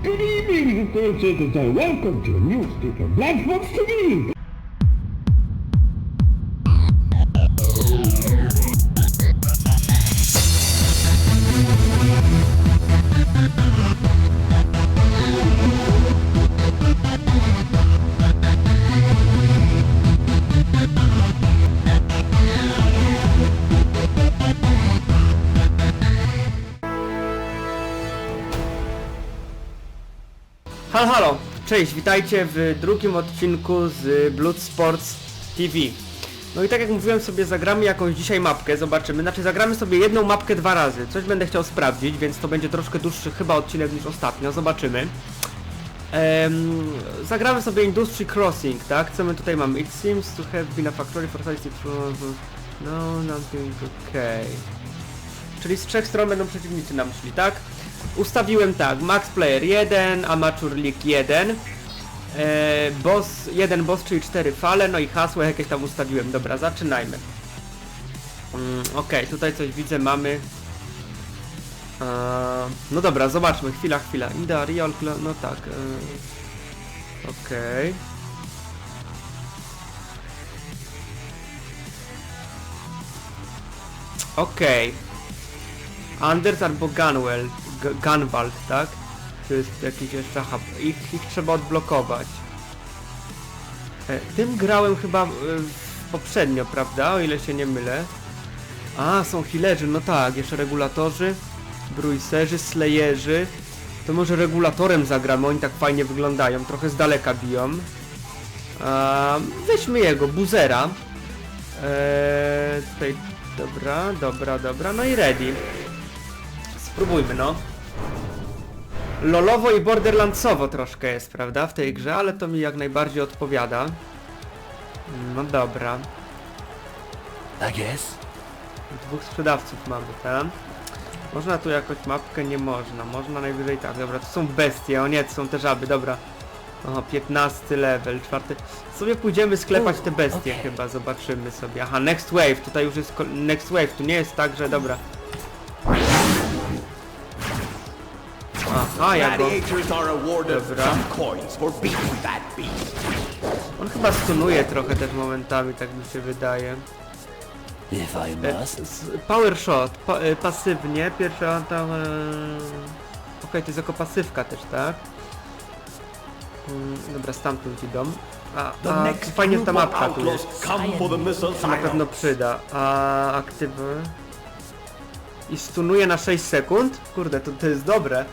Good evening, Thursday, and welcome to a new Sticker Black Box TV. Cześć, witajcie w drugim odcinku z Blood Sports TV. No i tak jak mówiłem sobie, zagramy jakąś dzisiaj mapkę, zobaczymy. Znaczy zagramy sobie jedną mapkę dwa razy. Coś będę chciał sprawdzić, więc to będzie troszkę dłuższy chyba odcinek niż ostatnio, zobaczymy. Em, zagramy sobie Industry Crossing, tak? Co my tutaj mamy? It seems to have been a factory for science No, nothing okay. Czyli z trzech stron będą przeciwnicy nam szli, tak? Ustawiłem tak, Max Player 1, Amateur League 1, e, boss, jeden boss, czyli cztery fale, no i hasło jakieś tam ustawiłem. Dobra, zaczynajmy. Mm, Okej, tutaj coś widzę, mamy... E, no dobra, zobaczmy, chwila, chwila. Ida, Real, no tak. E, Okej. Okej. Anders albo Gunwell, Gunwald, tak? To jest jakiś jeszcze hub. Ich, ich trzeba odblokować. E, tym grałem chyba e, poprzednio, prawda? O ile się nie mylę. A, są healerzy, no tak, jeszcze regulatorzy, bruiserzy, slayerzy. To może regulatorem zagramy, oni tak fajnie wyglądają, trochę z daleka biją. Weźmy jego, buzera. Eee, tutaj, dobra, dobra, dobra, no i ready. Spróbujmy, no. Lolowo i borderlandsowo troszkę jest, prawda, w tej grze, ale to mi jak najbardziej odpowiada. No dobra. I guess. Dwóch sprzedawców mamy, tak? Można tu jakoś mapkę? Nie można. Można najwyżej tak. Dobra, to są bestie. O nie, to są te żaby, dobra. Oho, 15 level, czwarty. Sobie pójdziemy sklepać te bestie okej. chyba, zobaczymy sobie. Aha, next wave, tutaj już jest next wave, tu nie jest tak, że dobra. Aha, ja go... Gladiators are awarded Dobra. some coins for beating that beast. On chyba stunuje trochę też momentami, tak mi się wydaje. E, Power shot, pa, e, pasywnie, pierwsza tam... E... Okej, to jest jako pasywka też, tak? Mm, dobra, stamtąd idą. A, a fajnie ta mapka tu jest. To na pewno przyda. A aktywy... I stunuje na 6 sekund? Kurde, to, to jest dobre.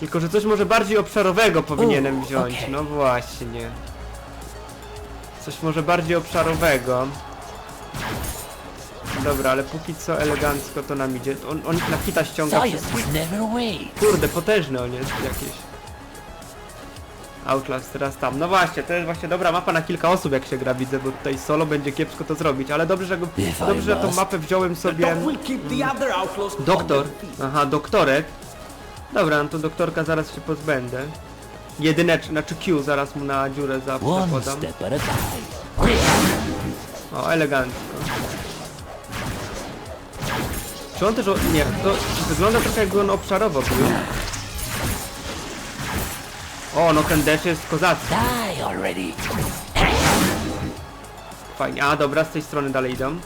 Tylko, że coś może bardziej obszarowego powinienem U, wziąć. okej. No właśnie. Coś może bardziej obszarowego. Dobra, ale póki co elegancko to nam idzie. On, on na hita ściąga. Kurde, potężny on jest jakiś. Outlast teraz tam. No właśnie, to jest właśnie dobra mapa na kilka osób jak się gra, widzę, bo tutaj solo będzie kiepsko to zrobić, ale dobrze, że, go, dobrze, że tą mapę wziąłem sobie... on Doktor. Aha, doktorek. Dobra, no to doktorka zaraz się pozbędę. Jedynecz, znaczy Q zaraz mu na dziurę One zapodam. step at a time. O, elegancko. Czy on też... O... Nie, to wygląda trochę jakby on obszarowo był. O, no ten deszcz jest kozacki. Die already. Fajnie. A, dobra, z tej strony dalej idą.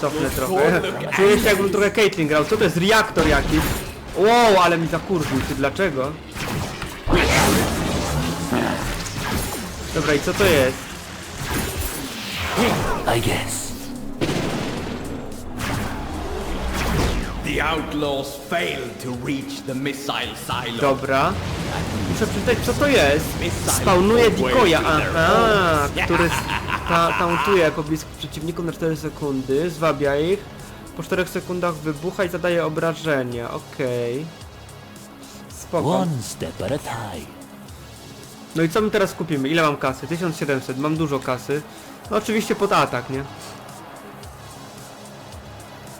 Cofnę trochę. Czuję się jakbym trochę Caitlyn grał. Co to jest? Reaktor jakiś. Wow, ale mi zakurwił. Ty dlaczego? Dobra, i co to jest? I guess. The outlaws failed to reach the missile silo. Dobra. Muszę przeczytać, co to jest. Spawnuje decoya, aha, który ta, tauntuje pobliskich przeciwników na 4 sekundy, zwabia ich. Po 4 sekundach wybucha i zadaje obrażenia, okej. Spoko. One step at a time. No i co my teraz kupimy? Ile mam kasy? 1700, mam dużo kasy. No oczywiście pod atak, nie?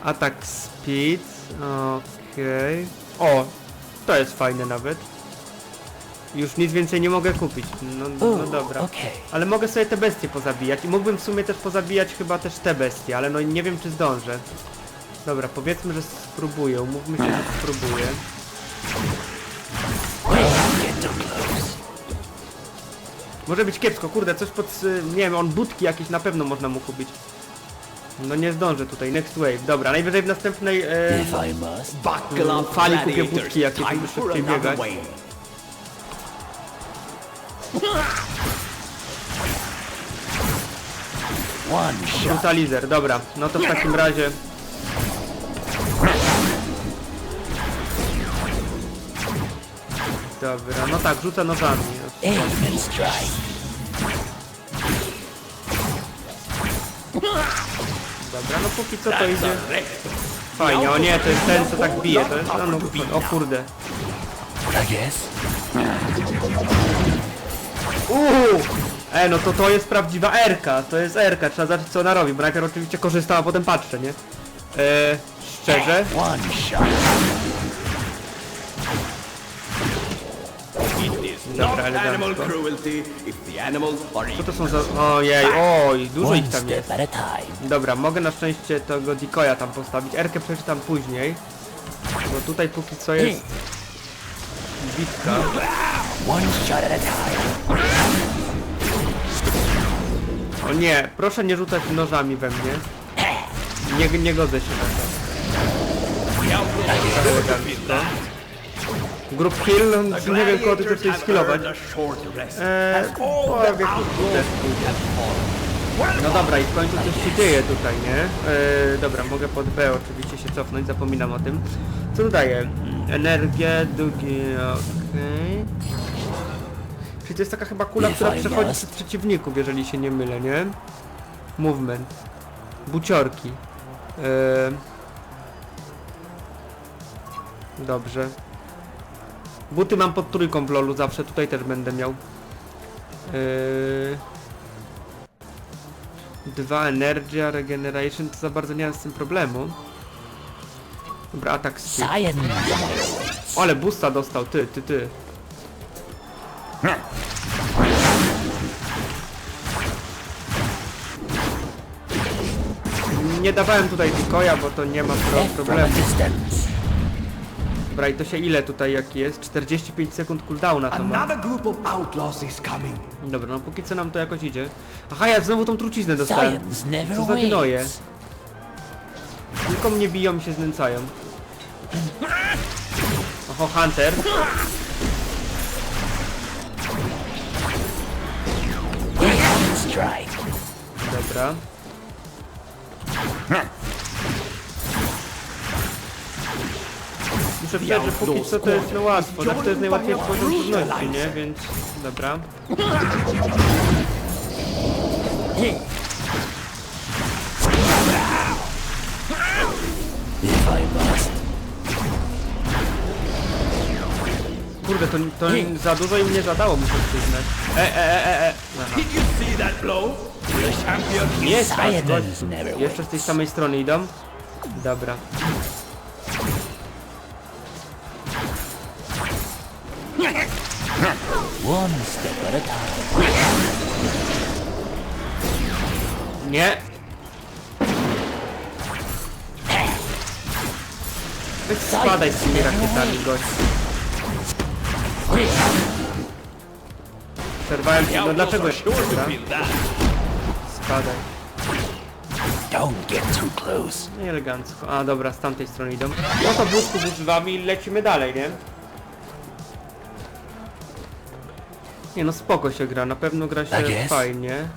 Atak speed, okej. O, to jest fajne nawet. Już nic więcej nie mogę kupić, no, no Ooh, dobra. okay. Ale mogę sobie te bestie pozabijać i mógłbym w sumie też pozabijać chyba też te bestie, ale no nie wiem czy zdążę. Dobra, powiedzmy, że spróbuję. Umówmy się, że spróbuję. Może być kiepsko, kurde, coś pod... y, Nie wiem, on budki jakieś na pewno można mu kupić. No nie zdążę tutaj, next wave. Dobra, najwyżej w następnej... E, If I must. Buckle up, Fali kupię gladiators. budki, jakie Time żeby for szybciej another biegać. wave. One shot. brutalizer, dobra. No to w takim razie... Dobra, no tak, rzucę nożami. Aim and strike. Dobra, no póki co to idzie fajnie. O nie, to jest ten, co tak bije. To jest... No, no, o kurde. I guess. Uuu! E, no to to jest prawdziwa Erka, to jest Erka, trzeba zobaczyć co ona robi, bo najpierw oczywiście korzystała, a potem patrzę, nie? E, szczerze? Dobra, elegancko. Co to są za... Ojej, oj, dużo ich tam jest. Dobra, mogę na szczęście tego decoya tam postawić, Erkę przeczytam później. Bo tutaj póki co jest... Bitka. One shot at a time. O nie, proszę nie rzucać nożami we mnie. Nie, nie godzę się na to. Group kill, no, nie wiem kogo ty chcesz have skillować. Eee, też. No dobra, i w końcu coś się dzieje tutaj, nie? Eee, dobra, mogę pod B oczywiście się cofnąć, zapominam o tym. Co tu daje? Energię, długi, okej. To jest taka chyba kula, która przechodzi przez przeciwników, jeżeli się nie mylę, nie? Movement. Buciorki. Eee, dobrze. Buty mam pod trójką w lolu zawsze, tutaj też będę miał. Yy... Dwa Energia, Regeneration, to za bardzo nie mam z tym problemu. Dobra, atak. O, ale boosta dostał, ty, ty, ty. Nie dawałem tutaj decoya, bo to nie ma pro problemu. Dobra, i to się ile tutaj jaki jest? 45 sekund cooldowna to ma. Dobra, no póki co nam to jakoś idzie. Aha, ja znowu tą truciznę dostałem. Co za gnoje. Tylko mnie biją i się znęcają. Oho, Hunter. Dobra. Muszę przyznać, że póki co to jest no łatwo, znaczy to jest najłatwiejszy poziom trudności, nie? Więc... Dobra. If Kurde, to, to za dużo im nie zadało, muszę przyznać. E, e, e, e, e. Aha. Did you see that blow? The champion Jest, patrz, Jeszcze z tej samej strony idą. Dobra. One step at a time. Nie. Spadaj z tymi rakietami, gość. Przerwałem ci, no dlaczego feel that. spadaj. Don't get too close. Nie elegancko. A dobra, z tamtej strony idą. No to wózków używamy i lecimy dalej, nie? Nie no, spoko się gra, na pewno gra się jest. fajnie.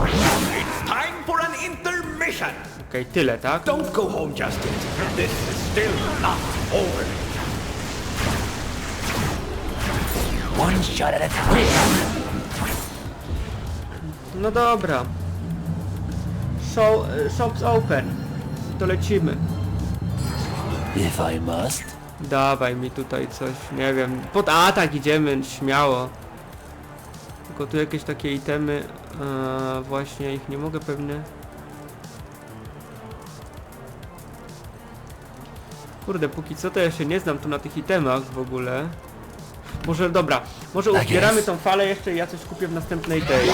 It's time for an intermission. Okej, tyle, tak? Don't go home just yet. This is still not over. One shot at a time. No dobra. Show, e, shop's open. To lecimy. If I must. Dawaj mi tutaj coś, nie wiem. Pod atak idziemy, śmiało. Tylko tu jakieś takie itemy. A, właśnie ich nie mogę pewnie. Kurde, póki co to ja się nie znam tu na tych itemach w ogóle. Może dobra, może Tak uzbieramy jest. tą falę jeszcze i ja coś kupię w następnej tej e,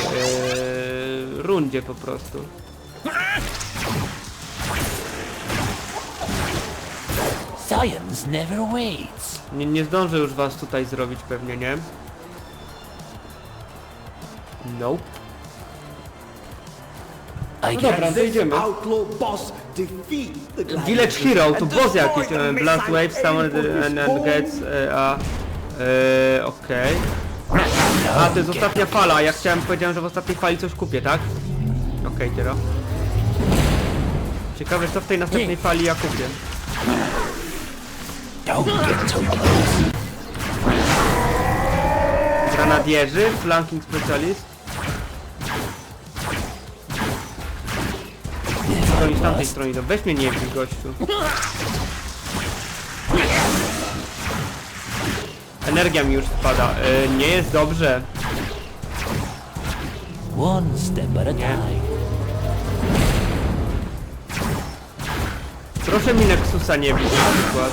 rundzie po prostu. Science never waits. Nie, nie zdążę już was tutaj zrobić pewnie, nie? Nope. I No dobra, to idziemy. Village Hero, tu and boss jakiś, Blast Wave, his and, and gets, e, a... E, okej. A, to jest ostatnia fala, ja chciałem, powiedziałem, że w ostatniej fali coś kupię, tak? Okej, okay, Ciekawe, co w tej następnej fali ja kupię. Granadierzy, Flanking Specialist. Stronie z tamtej strony, no weź mnie nie bij, gościu. Energia mi już spada. E, nie jest dobrze. One step at a time. Proszę mi Nexusa nie bić na przykład.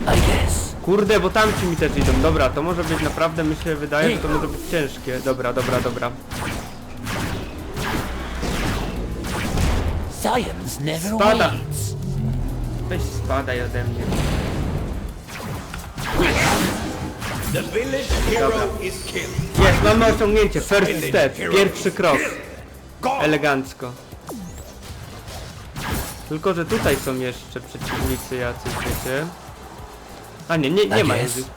I guess. Kurde, bo tamci mi też idą. Dobra, to może być naprawdę, mi się wydaje, że to może być ciężkie. Dobra, dobra, dobra. Science never Spada. waits. Weź spadaj ode mnie. Jest, mamy osiągnięcie. First step, pierwszy krok. Elegancko. Tylko, że tutaj są jeszcze przeciwnicy jacyś, wiecie. A nie, nie, nie Tak ma jest.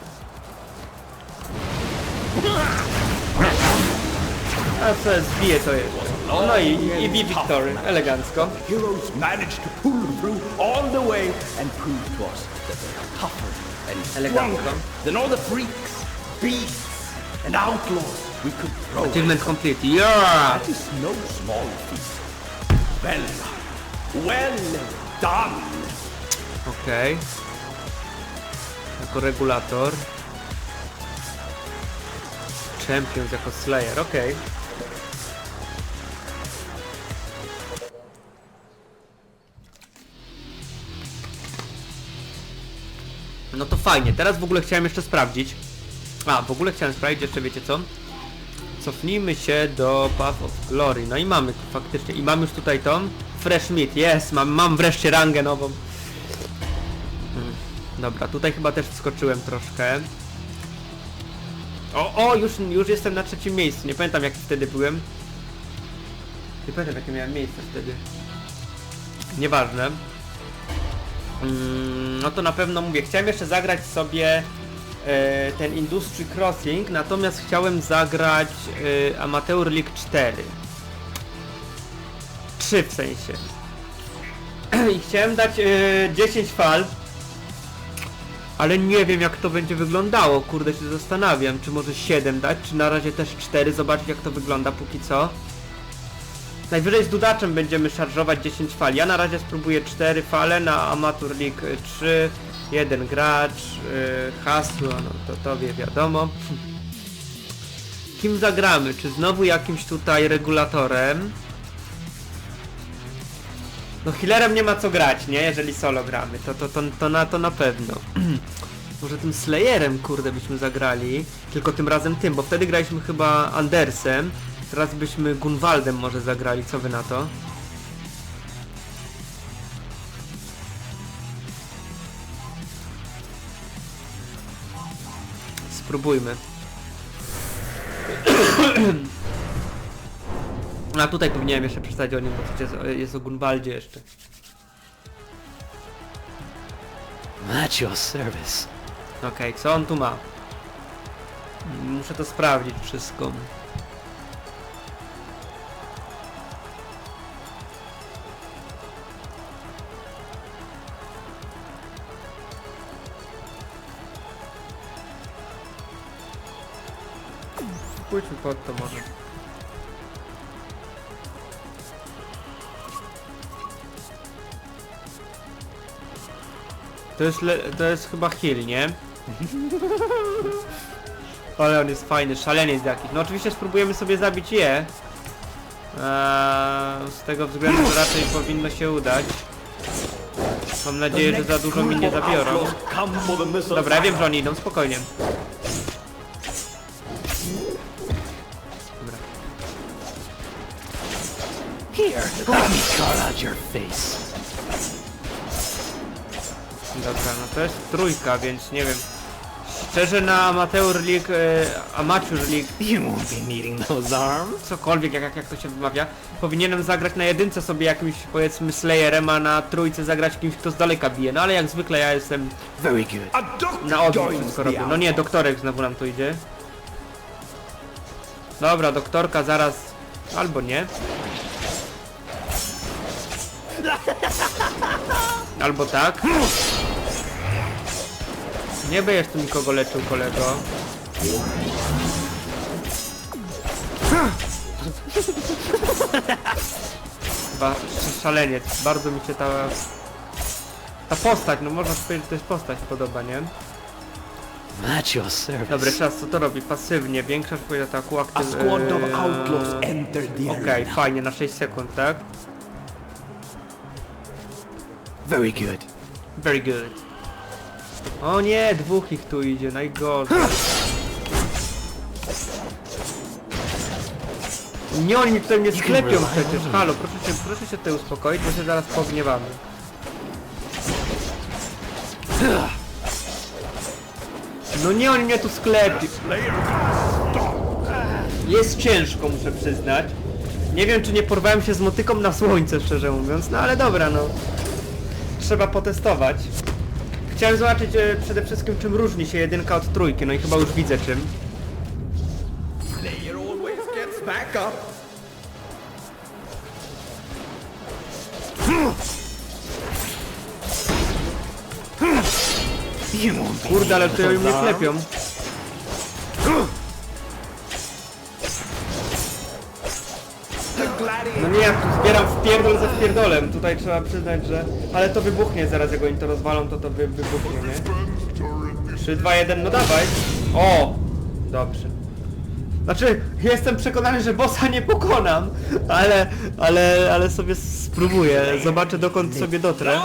A co, zbije to jeszcze. No i, i bij Victory, elegancko. Heroes managed to pull through all the way and prove to us that they are tougher and stronger than all the freaks, beasts, and outlaws we could throw. Achievement complete, yeah! That is no small feat. Well done. Well done. Okej. Jako regulator. Champions jako Slayer, okej. No to fajnie, teraz w ogóle chciałem jeszcze sprawdzić. A, w ogóle chciałem sprawdzić jeszcze, wiecie co? Cofnijmy się do Path of Glory. No i mamy faktycznie. I mam już tutaj tą Fresh Meat. Jest, mam, mam wreszcie rangę nową. Mm, Dobra, tutaj chyba też wskoczyłem troszkę. O, o, już, już jestem na trzecim miejscu. Nie pamiętam jaki wtedy byłem. Nie pamiętam jakie miałem miejsce wtedy. Nieważne. Mm, no to na pewno mówię, chciałem jeszcze zagrać sobie e, ten Industry Crossing, natomiast chciałem zagrać e, Amateur League 4. 3 w sensie. I chciałem dać e, 10 fal, ale nie wiem jak to będzie wyglądało, kurde się zastanawiam, czy może 7 dać, czy na razie też 4, zobaczyć jak to wygląda póki co. Najwyżej z dudaczem będziemy szarżować 10 fal. Ja na razie spróbuję 4 fale na Amateur League 3, jeden gracz, yy, hasło, no to tobie wiadomo. Kim zagramy? Czy znowu jakimś tutaj regulatorem? No healerem nie ma co grać, nie? Jeżeli solo gramy, to, to, to, to, na, to na pewno. Może tym Slayerem, kurde, byśmy zagrali. Tylko tym razem tym, bo wtedy graliśmy chyba Andersem. Teraz byśmy Gunwaldem może zagrali, co wy na to? Spróbujmy. A tutaj powinienem jeszcze przeczytać o nim, bo przecież jest o Gunwaldzie jeszcze. At your service. Okej, co on tu ma? Muszę to sprawdzić wszystko. Pójdźmy pod to może. To jest, le- to jest chyba heal, nie? Ale on jest fajny, szaleniec jakiś. No oczywiście spróbujemy sobie zabić je. Eee, z tego względu, że raczej powinno się udać. Mam nadzieję, że za dużo mi nie zabiorą. Dobra, ja wiem, że oni idą, spokojnie. Out your face. Dobra, no to jest trójka, więc nie wiem. Szczerze na Amateur League, e, Amateur League, You won't be needing those arms. cokolwiek, jak, jak, jak to się wymawia, powinienem zagrać na jedynce sobie jakimś, powiedzmy, Slayerem, a na trójce zagrać kimś, kto z daleka bije. No ale jak zwykle ja jestem Very good. A doctor na odwrót wszystko robię. No nie, doktorek znowu nam tu idzie. Dobra, doktorka zaraz... Albo nie. Albo tak. Nie będziesz tu nikogo leczył, kolego. Ba sz- szaleniec. Bardzo mi się ta... Ta postać, no można powiedzieć, że to jest postać podoba, nie? At your service. Dobry czas, co to robi? Pasywnie, większa szybkość ataku, aktyw... the Okej, fajnie, na 6 sekund, tak? Very good. Very good. O nie, dwóch ich tu idzie, najgorzej. Nie, oni tutaj mnie sklepią przecież. Halo, proszę się, proszę się tutaj uspokoić, bo się zaraz pogniewamy. No nie, oni mnie tu sklepią. Jest ciężko, muszę przyznać. Nie wiem, czy nie porwałem się z motyką na słońce, szczerze mówiąc, no ale dobra, no. Trzeba potestować. Chciałem zobaczyć e, przede wszystkim, czym różni się jedynka od trójki, no i chyba już widzę czym. Player always gets back up. Kurde, ale mnie klepią. Wpierdol za wpierdolem. Tutaj trzeba przyznać, że... Ale to wybuchnie zaraz, jak oni to rozwalą, to to wy, wybuchnie, nie? 3, 2, 1, no dawaj! O! Dobrze. Znaczy, jestem przekonany, że bossa nie pokonam, ale, ale, ale sobie spróbuję. Zobaczę dokąd sobie dotrę.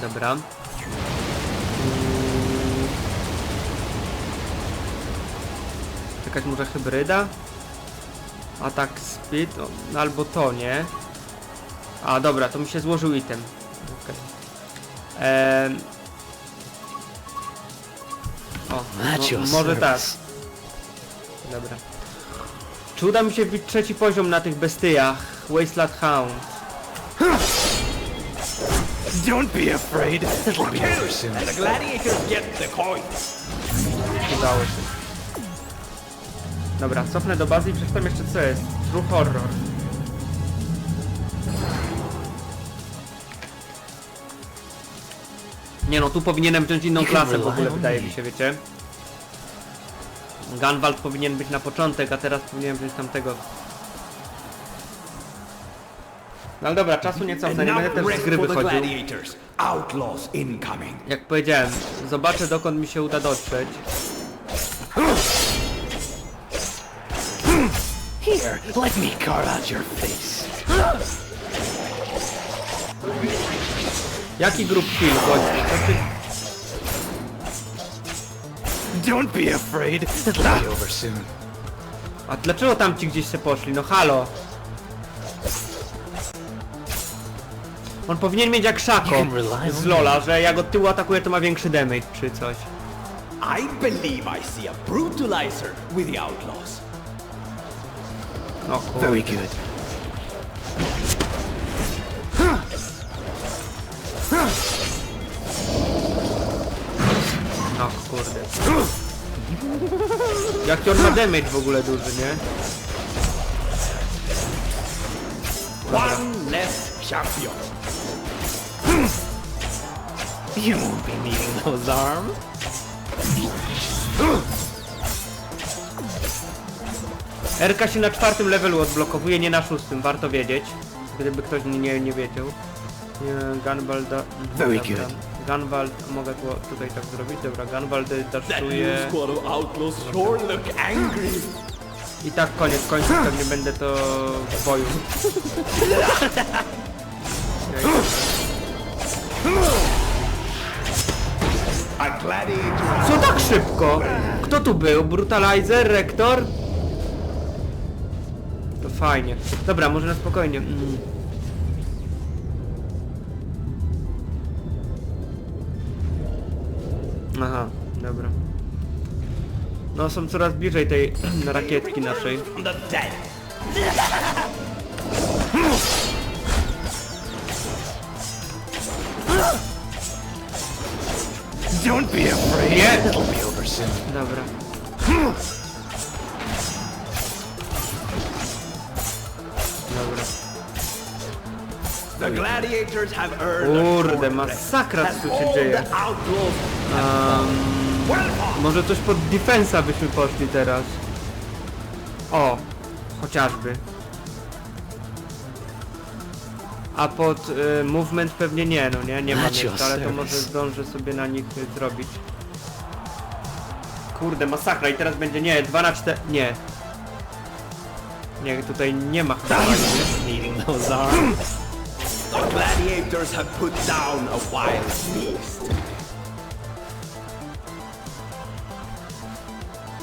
Dobra. Jakaś może hybryda? Atak speed? O, no albo to, nie? A dobra, to mi się złożył item. Okay. Ehm... O, your może tak. Dobra. Czy uda mi się wbić trzeci poziom na tych bestyjach? Wasteland Hound. Don't be afraid. It'll be over soon. And the gladiators get the coins. Udało się. Dobra, cofnę do bazy i przeczytam jeszcze co jest. True Horror. Nie no, tu powinienem wziąć inną klasę w ogóle, wydaje mi się, wiecie? Gunwald powinien być na początek, a teraz powinienem wziąć tamtego. No ale dobra, czasu nie cofnę, nie będę też z gry wychodził. Jak powiedziałem, zobaczę dokąd mi się uda dotrzeć. Let me carve out your face. Jaki grup kill? Co ty... Don't be afraid. It'll be over soon. A dlaczego tam ci gdzieś się poszli? No halo. On powinien mieć jak Szako z Lola, że jak od tyłu atakuje to ma większy damage czy coś. I believe I see a brutalizer with the outlaws. No kurde. Very good. No kurde. Jaki on ma damage w ogóle duży, nie? One less champion. You won't be needing those arms. RK się na czwartym levelu odblokowuje, nie na szóstym, warto wiedzieć. Gdyby ktoś nie, nie, wiedział. Nie, Gunvalda... Very dobra. good. Gunvald, mogę tu, tutaj tak zrobić, dobra, Gunvald That daszuje... I tak koniec końców pewnie będę to w boju. Co tak szybko? Kto tu był? Brutalizer? Rektor? fajnie. Dobra, może na spokojnie. Mm. Aha, dobra. No są coraz bliżej tej rakietki naszej. Don't be afraid. Dobra. The gladiators have earned Kurde, masakra co tu się dzieje. Um, może coś pod defensa byśmy poszli teraz. O, chociażby. A pod y, movement pewnie nie, no nie, nie ma At your miejsca, ale to może zdążę sobie na nich y, zrobić. Kurde, masakra i teraz będzie, nie, 2 na 4, nie. Nie, tutaj nie ma chyba, nie? Needing those arms. The gladiators have put down a wild beast.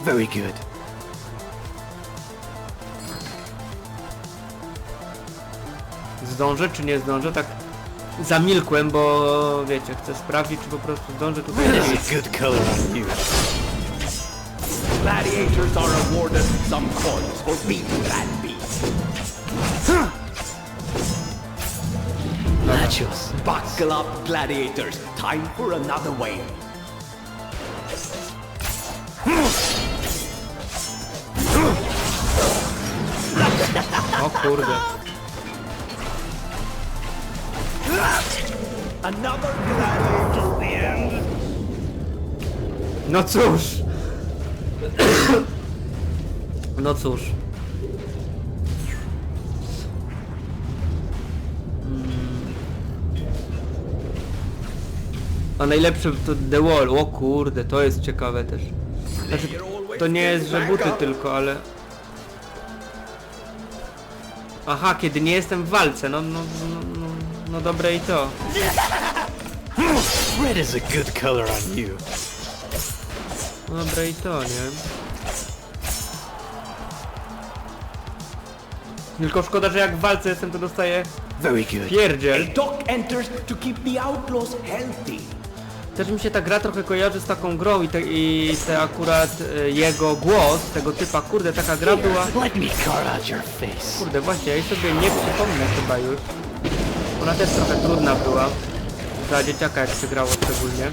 Very good. Zdążę czy nie zdążę? Tak zamilkłem, bo wiecie, chcę sprawdzić, czy po prostu zdążę tutaj nie is good color on you. Gladiators are awarded some coins for beating that beast. At. Buckle up, gladiators. Time for another wave. O kurde. Another gladiator the end. No cóż. No cóż. A najlepsze to The Wall. O kurde, to jest ciekawe też. Znaczy, to nie jest, że buty tylko, ale... Aha, kiedy nie jestem w walce, no, no, no, no, no dobre i to. Red is a good color on you. No dobre i to, nie? Tylko szkoda, że jak w walce jestem, to dostaję Very good. pierdziel. A doc enters to keep the outlaws healthy. Też mi się ta gra trochę kojarzy z taką grą i te, i te akurat e, jego głos, tego typa, kurde, taka gra była... Let me carve out your face. Kurde, właśnie, ja jej sobie nie przypomnę chyba już. Ona też trochę trudna była. Dla dzieciaka jak się grało szczególnie.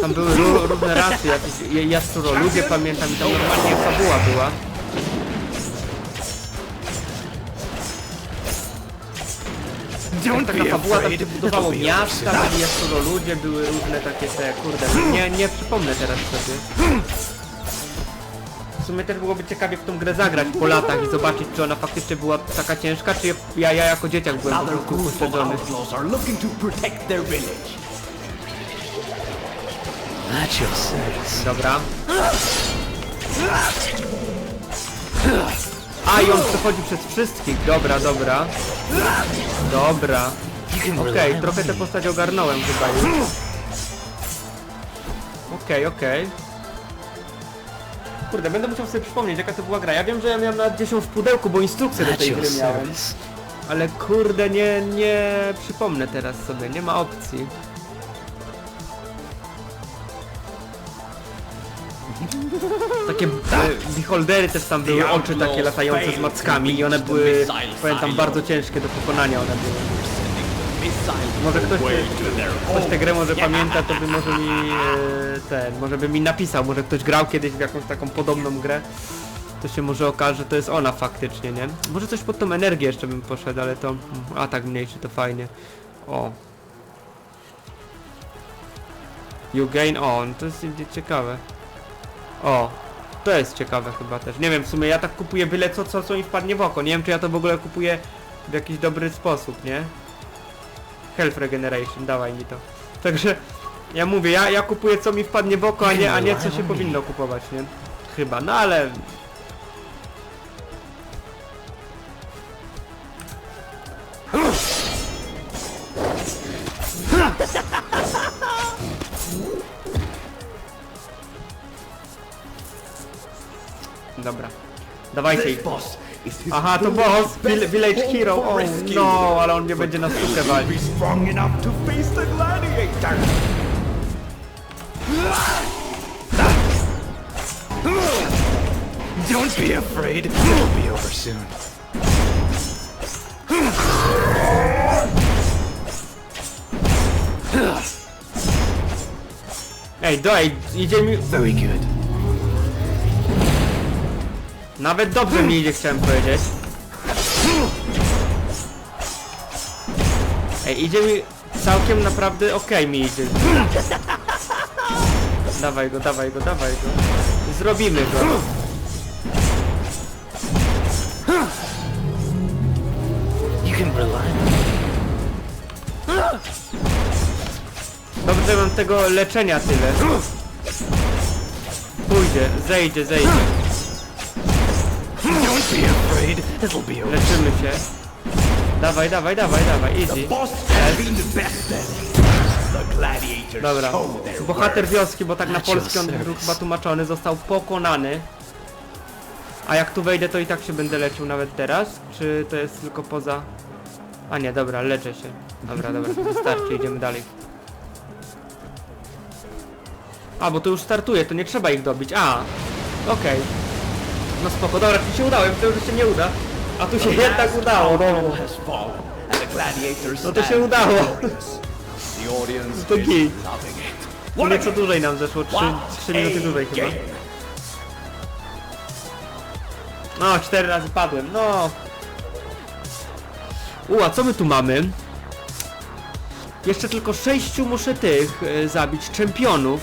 Tam były ró różne rasy, jakieś je- jaszczuro, ludzie pamiętam i tam normalnie fabuła była. Don't Taka be fabuła, tam afraid. się budowało be miasta, byli jaszczuro ludzie, były różne takie te, kurde, nie, nie przypomnę teraz sobie. W sumie też byłoby ciekawie w tą grę zagrać po latach i zobaczyć, czy ona faktycznie była taka ciężka, czy ja, ja jako dzieciak byłem po Another prostu group of upośledzony. outlaws are looking to protect their village. At your service. Dobra. A i on przechodzi przez wszystkich, dobra, dobra. Dobra. Okej, on trochę tę postać ogarnąłem chyba już. Okej, okej. Kurde, będę musiał sobie przypomnieć jaka to była gra. Ja wiem, że ja miałem nawet gdzieś ją w pudełku, bo instrukcję do tej gry miałem. Ale kurde, nie, nie przypomnę teraz sobie, nie ma opcji. Takie e, beholdery też tam były, oczy takie latające z mackami i one były, pamiętam, bardzo ciężkie do pokonania one były. Może ktoś, ktoś tę grę może pamięta, to by może mi e, ten, może by mi napisał, może ktoś grał kiedyś w jakąś taką podobną grę. To się może okaże, że to jest ona faktycznie, nie? Może coś pod tą energię jeszcze bym poszedł, ale to atak mniejszy to fajnie. O. You gain on, to jest ciekawe. O, to jest ciekawe chyba też. Nie wiem, w sumie ja tak kupuję byle co, co, co mi wpadnie w oko. Nie wiem, czy ja to w ogóle kupuję w jakiś dobry sposób, nie? Health Regeneration, dawaj mi to. Także, ja mówię, ja, ja kupuję co mi wpadnie w oko, a nie, a nie co się powinno kupować, nie? Chyba, no ale... Dobra. Dawajcie ich. Aha, to boss, Vill- Village Hero, o no, ale on nie będzie na sztukę Will walić. be strong enough to face the gladiator. Don't be afraid. It'll be over soon. Ej, daj, idzie mi... Very good. Nawet dobrze mi idzie, chciałem powiedzieć. Ej, idzie mi całkiem naprawdę okej mi idzie. Dawaj go, dawaj go, dawaj go. Zrobimy go. Dobrze, mam tego leczenia tyle. Pójdzie, zejdzie, zejdzie. Don't be afraid. It'll be over. Leczymy się. Dawaj, dawaj, dawaj, dawaj, easy. Dobra, bohater wioski, bo tak na polski on był chyba tłumaczony, został pokonany. A jak tu wejdę, to i tak się będę leczył nawet teraz? Czy to jest tylko poza... A nie, dobra, leczę się. Dobra, dobra, wystarczy, idziemy dalej. A, bo to już startuje, to nie trzeba ich dobić. A, okej. No spoko, dobra, ci się udało, ja myślałem, że się nie uda. A tu się jednak udało, no. To się udało. To git. Nieco dłużej nam zeszło, 3, What 3 minuty dłużej chyba. No, cztery razy padłem, no. U, a co my tu mamy? Jeszcze tylko sześciu muszę tych e, zabić, czempionów.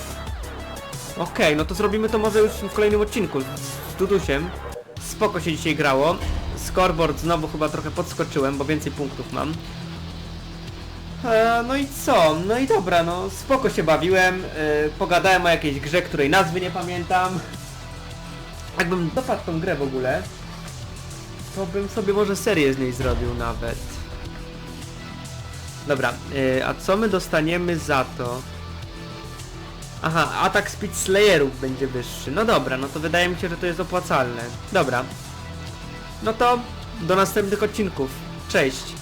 Okej, no to zrobimy to może już w kolejnym odcinku z, Dudusiem. Spoko się dzisiaj grało. Scoreboard znowu chyba trochę podskoczyłem, bo więcej punktów mam. E, no i co? No i dobra, no spoko się bawiłem. E, pogadałem o jakiejś grze, której nazwy nie pamiętam. Jakbym dopadł tą grę w ogóle, to bym sobie może serię z niej zrobił nawet. Dobra, yy, a co my dostaniemy za to? Aha, atak Speed Slayerów będzie wyższy. No dobra, no to wydaje mi się, że to jest opłacalne. Dobra. No to do następnych odcinków. Cześć.